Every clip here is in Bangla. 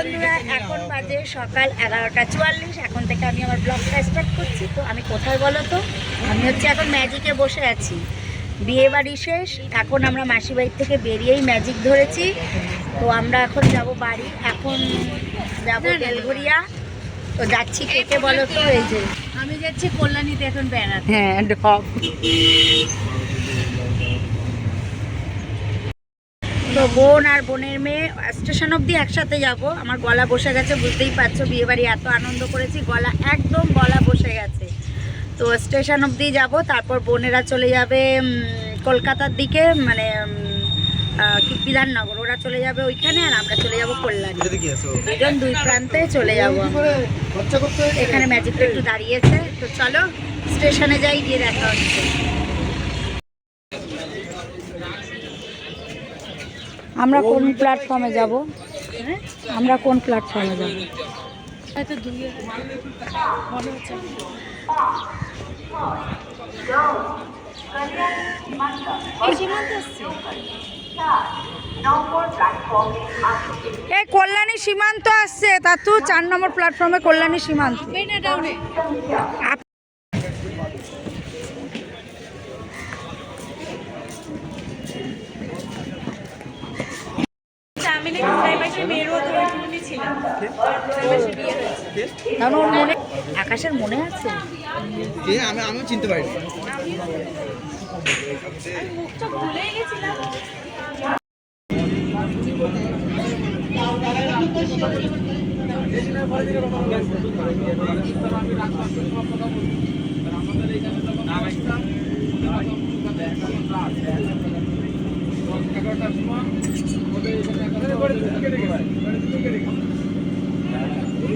বন্ধুরা এখন বাজে সকাল এগারোটা চুয়াল্লিশ। এখন থেকে আমি আমার ব্লগটা স্টার্ট করছি। তো আমি কোথায় বলো তো? আমি হচ্ছে এখন ম্যাজিকে বসে আছি। বিয়ে বাড়ি শেষ। এখন আমরা মাসি বাড়ি থেকে বেরিয়েই ম্যাজিক ধরেছি। তো আমরা এখন যাব বাড়ি। এখন যাব বেলঘরিয়া। তো যাচ্ছি কেকে বলো তো? এই যে আমি যাচ্ছি কল্যাণীতে এখন বেড়াতে। হ্যাঁ তো বোন আর বোনের মেয়ে স্টেশন অবধি একসাথে যাব। আমার গলা বসে গেছে বুঝতেই পারছ বিয়ে বাড়ি এত আনন্দ করেছি গলা একদম গলা বসে গেছে। তো স্টেশন অবধি যাব তারপর বোনেরা চলে যাবে কলকাতার দিকে মানে বিধাননগর ওরা চলে যাবে ওইখানে আর আমরা চলে যাব কল্যাণী। দুজন দুই প্রান্তে চলে যাব। এখানে ম্যাজিকটা একটু দাঁড়িয়েছে তো চলো স্টেশনে যাই গিয়ে দেখা হচ্ছে। আমরা কোন প্ল্যাটফর্মে যাব? আমরা কোন প্ল্যাটফর্মে যাব? এই কল্যাণী সীমান্ত আসছে তা তুই চার নম্বর প্ল্যাটফর্মে কল্যাণী সীমান্ত এই না ডাউনে আপ- আমি নাকি প্রায় মাসে মেয়েরও তো ওইখানে ছিলাম প্রায় মাসে বিয়ে হয়েছে কারণ ওর মনে আকাশের মনে আছে? কে আমি আমিও চিনতে পারিনি। আমি মুখটা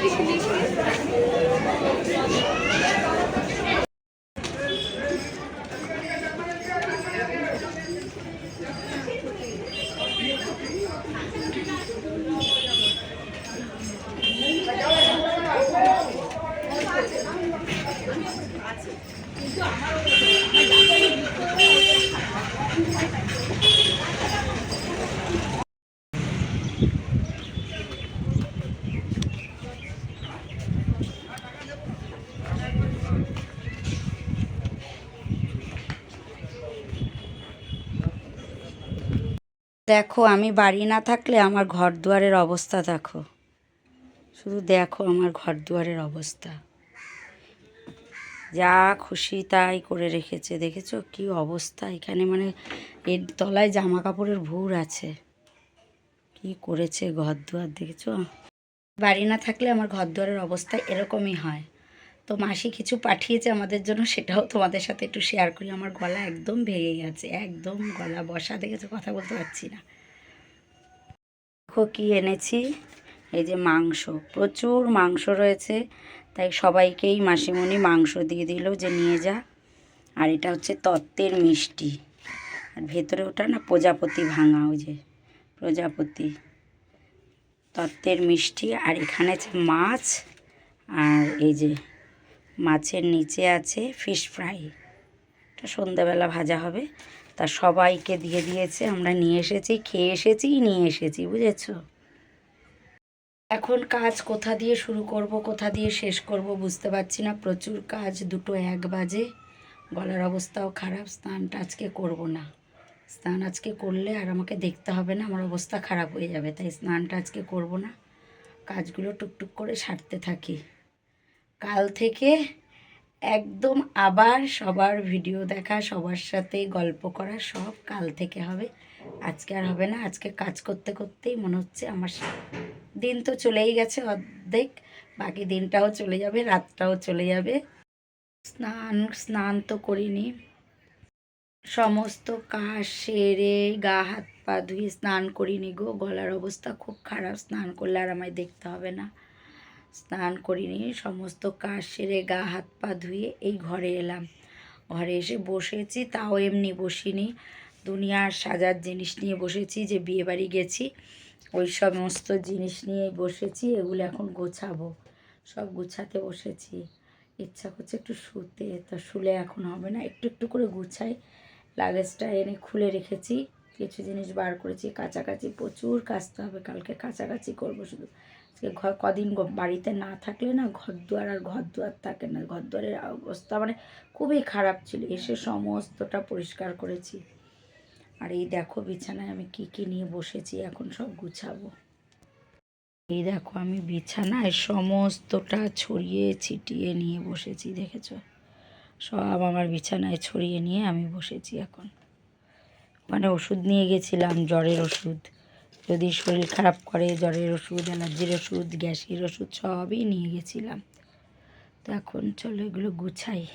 triste. দেখো, আমি বাড়ি না থাকলে আমার ঘর দুয়ারের অবস্থা দেখো। শুধু দেখো আমার ঘর দুয়ারের অবস্থা। যা খুশি তাই করে রেখেছে। দেখেছ কি অবস্থা? এখানে মানে এর তলায় জামা কাপড়ের ভুর আছে। কি করেছে ঘর দুয়ার দেখেছ? বাড়ি না থাকলে আমার ঘর দুয়ারের অবস্থা এরকমই হয়। তো মাসি কিছু পাঠিয়েছে আমাদের জন্য, সেটাও তোমাদের সাথে একটু শেয়ার করি। আমার গলা একদম ভেঙে গেছে, একদম গলা বসা দেখেছ, কথা বলতে পারছি না। দেখো কি এনেছি, এই যে মাংস, প্রচুর মাংস রয়েছে, তাই সবাইকেই মাসিমণি মাংস দিয়ে দিল যে নিয়ে যা। আর এটা হচ্ছে তত্ত্বের মিষ্টি। আর ভেতরে ওটা না প্রজাপতি ভাঙা, ওই যে প্রজাপতি তত্ত্বের মিষ্টি। আর এখানে মাছ, আর এই যে মাছের নিচে আছে ফিশ ফ্রাই এটা সন্ধ্যাবেলা ভাজা হবে। তা সবাইকে দিয়ে দিয়েছে। আমরা নিয়ে এসেছি, খেয়ে এসেছি, নিয়ে এসেছি, বুঝেছ? এখন কাজ কোথা দিয়ে শুরু করব, কোথা দিয়ে শেষ করব বুঝতে পারছি না। প্রচুর কাজ, দুটো এক বাজে। গলার অবস্থাও খারাপ, স্নানটা আজকে করব না। স্নান আজকে করলে আর আমাকে দেখতে হবে না, আমার অবস্থা খারাপ হয়ে যাবে, তাই স্নানটা আজকে করব না। কাজগুলো টুকটুক করে সারতে থাকি। কাল থেকে একদম আবার সবার ভিডিও দেখা, সবার সাথে গল্প করা সব কাল থেকে হবে। আজকে আর হবে না, আজকে কাজ করতে করতেই মনে হচ্ছে আমার দিন তো চলেই গেছে অর্ধেক, বাকি দিনটাও চলে যাবে, রাতটাও চলে যাবে। স্নান স্নান তো করিনি। সমস্ত কাজ সেরে গা, হাত পা ধুয়ে স্নান করিনি গো, গলার অবস্থা খুব খারাপ, স্নান করলে আর আমায় দেখতে হবে না। স্নান করিনি, সমস্ত কাজ সেরে গা হাত পা ধুয়ে এই ঘরে এলাম। ঘরে এসে বসেছি, তাও এমনি বসিনি। দুনিয়ার সাজার জিনিস নিয়ে বসেছি, যে বিয়ে বাড়ি গেছি, ওই সমস্ত জিনিস নিয়ে বসেছি, এগুলো এখন গোছাবো। সব গুছাতে বসেছি। ইচ্ছা করছে একটু শুতে, তা শুলে এখন হবে না, একটু একটু করে গুছাই। লাগেজটা এনে খুলে রেখেছি, কিছু জিনিস বার করেছি, কাছাকাছি প্রচুর কাচতে হবে, কালকে কাছাকাছি করব শুধু। আজকে ঘর কদিন বাড়িতে না থাকলে না ঘর দুয়ার আর ঘর দুয়ার থাকে না। ঘর দুয়ারের অবস্থা মানে খুবই খারাপ ছিল। এসে সমস্তটা পরিষ্কার করেছি। আর এই দেখো বিছানায় আমি কি কি নিয়ে বসেছি, এখন সব গুছাবো। এই দেখো আমি বিছানায় সমস্তটা ছড়িয়ে ছিটিয়ে নিয়ে বসেছি, দেখেছ? সব আমার বিছানায় ছড়িয়ে নিয়ে আমি বসেছি এখন। মানে ওষুধ নিয়ে গেছিলাম, জ্বরের ওষুধ। যদি শরীর খারাপ করে, জ্বরের ওষুধ, অ্যালার্জির ওষুধ, গ্যাসের ওষুধ সবই নিয়ে গেছিলাম। তো এখন চলো এগুলো গুছাই।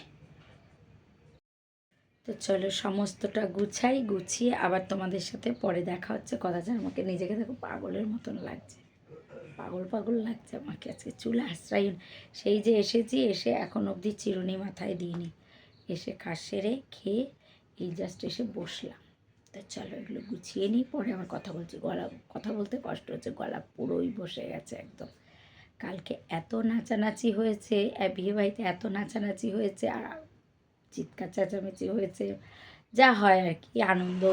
তো চলো সমস্তটা গুছাই, গুছিয়ে আবার তোমাদের সাথে পরে দেখা হচ্ছে। কথা যে আমাকে নিজেকে দেখো পাগলের মতন লাগছে। পাগল পাগল লাগছে আমাকে। আজকে চুল আশ্রয় সেই যে এসেছি, এসে এখন অবধি চিরুনি মাথায় দিইনি। এসে কাজ সেরে খেয়ে এই জাস্ট এসে বসলাম। তো চলো এগুলো গুছিয়ে নিই, পরে আমার কথা বলছি। গলা, কথা বলতে কষ্ট হচ্ছে, গলা পুরোই বসে গেছে একদম। কালকে এত নাচানাচি হয়েছে বিয়ে বাড়িতে এত নাচানাচি হয়েছে, আর চিৎকার চেঁচামেচি হয়েছে, যা হয় আর কি, আনন্দ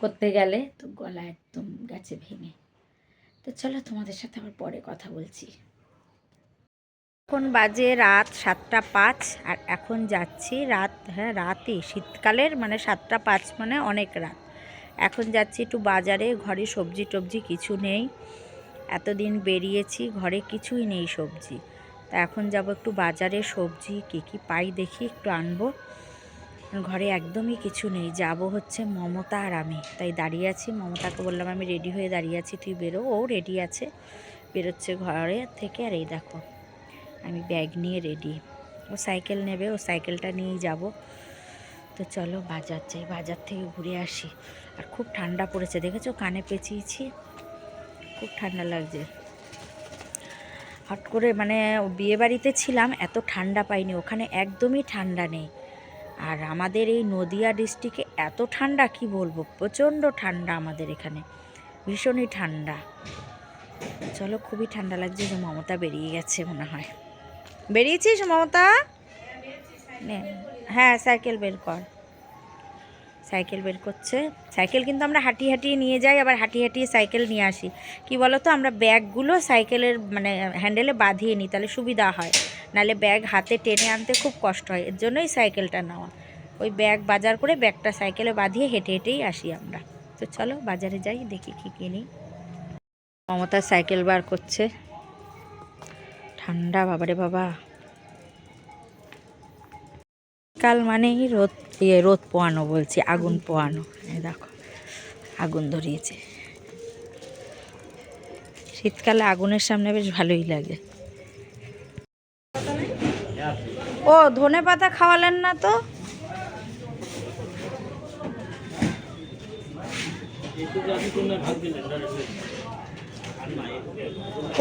করতে গেলে তো গলা একদম গেছে ভেঙে। তো চলো তোমাদের সাথে আবার পরে কথা বলছি। এখন বাজে রাত সাতটা পাঁচ আর এখন যাচ্ছি রাত হ্যাঁ রাতই, শীতকালের মানে সাতটা পাঁচ মানে অনেক রাত। এখন যাচ্ছি একটু বাজারে, ঘরে সবজি টবজি কিছু নেই। এতদিন বেরিয়েছি, ঘরে কিছুই নেই সবজি। তা এখন যাব একটু বাজারে সবজি কী কী পাই দেখি, একটু আনব। ঘরে একদমই কিছু নেই, যাব হচ্ছে মমতা আর আমি। তাই দাঁড়িয়ে আছি, মমতাকে বললাম, আমি রেডি হয়ে দাঁড়িয়ে আছি, তুই বেরো। ও রেডি আছে, বেরোচ্ছে ঘরে থেকে। আর এই দেখো আমি ব্যাগ নিয়ে রেডি ও সাইকেল নেবে, ও সাইকেলটা নিয়েই যাব। তো চলো বাজার যাই, বাজার থেকে ঘুরে আসি। আর খুব ঠান্ডা পড়েছে, দেখেছ? কানে পেঁচিয়েছি। খুব ঠান্ডা লাগছে। হট করে মানে বিয়ে বাড়িতে ছিলাম, এত ঠান্ডা পাইনি। ওখানে একদমই ঠান্ডা নেই। আর আমাদের এই নদিয়া ডিস্ট্রিক্টে এত ঠান্ডা, কি বলব? প্রচণ্ড ঠান্ডা আমাদের এখানে। ভীষণই ঠান্ডা। চলো, খুবই ঠান্ডা লাগছে যে মমতা বেরিয়ে গেছে মনে হয়। বেরিয়েছিস মমতা? নে। হ্যাঁ সাইকেল বের কর। সাইকেল বের করছে। সাইকেল কিন্তু আমরা হাঁটিয়ে হাঁটিয়ে নিয়ে যাই আবার হাঁটিয়ে হাঁটিয়ে সাইকেল নিয়ে আসি। কি বলো তো আমরা ব্যাগগুলো সাইকেলের মানে হ্যান্ডেলে বাঁধিয়ে নিই তাহলে সুবিধা হয়। নাহলে ব্যাগ হাতে টেনে আনতে খুব কষ্ট হয় এর জন্যই সাইকেলটা নেওয়া। ওই ব্যাগ বাজার করে ব্যাগটা সাইকেলে বাঁধিয়ে হেঁটে হেঁটেই আসি আমরা। তো চলো বাজারে যাই দেখি কী কিনি। মমতা সাইকেল বার করছে। ঠান্ডা, বাবারে বাবা। কাল মানেই রোদ ইয়ে রোদ পোয়ানো বলছি, আগুন পোয়ানো। দেখো, আগুন ধরিয়েছে। শীতকালে আগুনের সামনে বেশ ভালোই লাগে। ও, ধনে পাতা খাওয়ালেন না তো?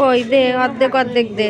ওই দে, অর্ধেক অর্ধেক দে।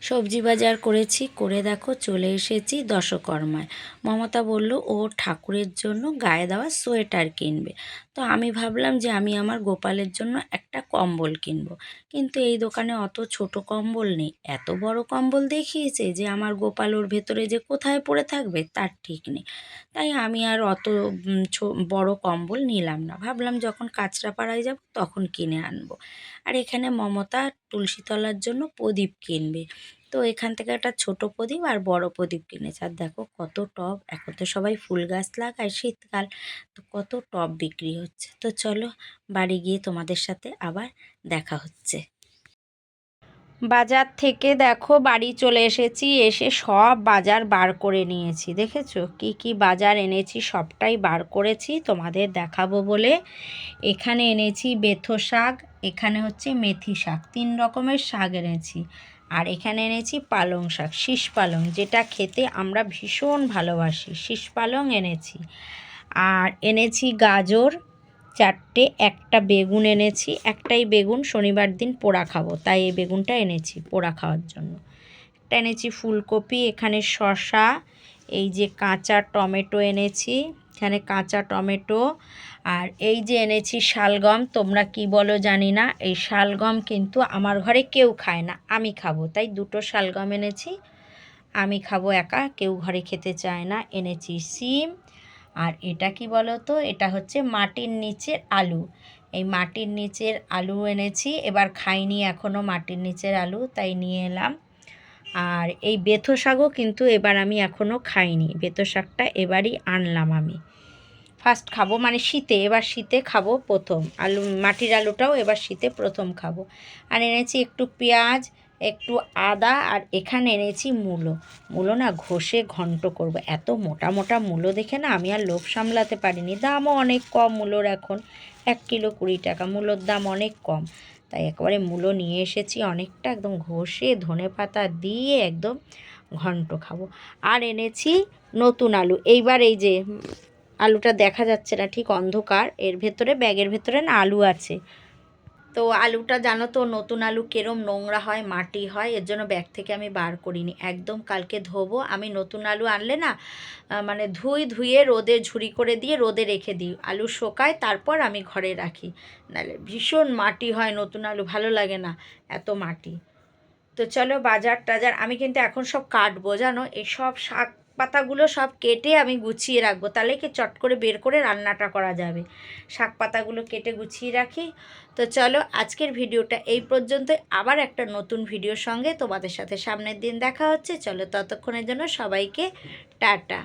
সবজি বাজার করেছি, করে দেখো চলে এসেছি দশকর্মায়। মমতা বলল, ও ঠাকুরের জন্য গায়ে দেওয়া সোয়েটার কিনবে। তো আমি ভাবলাম যে আমি আমার গোপালের জন্য একটা কম্বল কিনবো। কিন্তু এই দোকানে অত ছোট কম্বল নেই। এত বড় কম্বল দেখিয়েছে যে আমার গোপাল ওর ভেতরে যে কোথায় পড়ে থাকবে তার ঠিক নেই। তাই আমি আর অত বড় কম্বল নিলাম না। ভাবলাম যখন কাঁচরাপাড়ায় যাব তখন কিনে আনব। আর এখানে মমতা তুলসীতলার জন্য প্রদীপ কিনবে। তো এখান থেকে একটা ছোট প্রদীপ আর বড় প্রদীপ কিনেছে। আর দেখো কত টব, এখন তো সবাই ফুল গাছ লাগায় শীতকাল, তো কত টব বিক্রি হচ্ছে। তো চলো বাড়ি গিয়ে তোমাদের সাথে আবার দেখা হচ্ছে। বাজার থেকে দেখো বাড়ি চলে এসেছি, এসে সব বাজার বার করে নিয়েছি। দেখেছ? কি কি বাজার এনেছি, সবটাই বার করেছি, তোমাদের দেখাবো বলে। এখানে এনেছি বেথো শাক এখানে হচ্ছে মেথি শাক তিন রকমের শাক এনেছি। আর এখানে এনেছি পালং শাক, শীষ পালং, যেটা খেতে আমরা ভীষণ ভালোবাসি। শীষ পালং এনেছি। আর এনেছি গাজর, চারটে, একটা বেগুন এনেছি, একটাই বেগুন শনিবার দিন পোড়া খাব, তাই এই বেগুনটা এনেছি পোড়া খাওয়ার জন্য। একটা এনেছি ফুলকপি, এখানে শসা, এই যে কাঁচা টমেটো এনেছি এখানে কাঁচা টমেটো আর এই যে এনেছি শালগম, তোমরা কি বলো জানি না, এই শালগম কিন্তু আমার ঘরে কেউ খায় না, আমি খাব। তাই দুটো শালগম এনেছি, আমি খাব একা, কেউ ঘরে খেতে চায় না, এনেছি সিম আর এটা কি বলো তো এটা হচ্ছে মাটির নিচের আলু। এই মাটির নিচের আলু এনেছি, এবার খাইনি এখনও মাটির নিচের আলু, তাই নিয়ে এলাম। আর এই বেথো শাকও কিন্তু এবার আমি এখনও খাইনি। বেথো শাকটা এবারই আনলাম আমি। ফার্স্ট খাব মানে শীতে, এবার শীতে খাব প্রথম। আলু, মাটির আলুটাও এবার শীতে প্রথম খাব। আর এনেছি একটু পেঁয়াজ, একটু আদা, আর এখানে এনেছি মূলো। মূলো না ঘষে ঘন্ট করব। এত মোটা মোটা মূলো দেখে না আমি আর লোভ সামলাতে পারিনি। দামও অনেক কম মূলোর এখন। এক কিলো কুড়ি টাকা। মূলোর দাম অনেক কম। তাই একেবারে মূলো নিয়ে এসেছি। অনেকটা একদম ঘষে ধনে পাতা দিয়ে একদম ঘন্ট খাব। আর এনেছি নতুন আলু। এইবার এই যে আলুটা দেখা যাচ্ছে না, ঠিক অন্ধকার। এর ভেতরে, ব্যাগের ভেতরে না আলু আছে। তো আলুটা জানো তো, নতুন আলু কেরম নোংরা হয়, মাটি হয়, এর জন্য ব্যাগ থেকে আমি বার করিনি। একদম কালকে ধোবো, আমি নতুন আলু আনলে না মানে ধুই ধুয়ে রোদে ঝুড়ি করে দিয়ে রোদে রেখে দিই। আলু শোকায়, তারপর আমি ঘরে রাখি। নাহলে ভীষণ মাটি হয় নতুন আলু, ভালো লাগে না এত মাটি। তো চলো বাজার টাজার আমি কিন্তু এখন সব কাটবো, জানো? এই সব শাক পাতাগুলো সব কেটে আমি গুছিয়ে রাখব। তাহলে কি চট করে বের করে রান্নাটা করা যাবে? শাক পাতাগুলো কেটে গুছিয়ে রাখি। তো চলো আজকের ভিডিওটা এই পর্যন্তই। আবার একটা নতুন ভিডিওর সঙ্গে তোমাদের সাথে সামনের দিন দেখা হচ্ছে। চলো ততক্ষণের জন্য সবাইকে টাটা।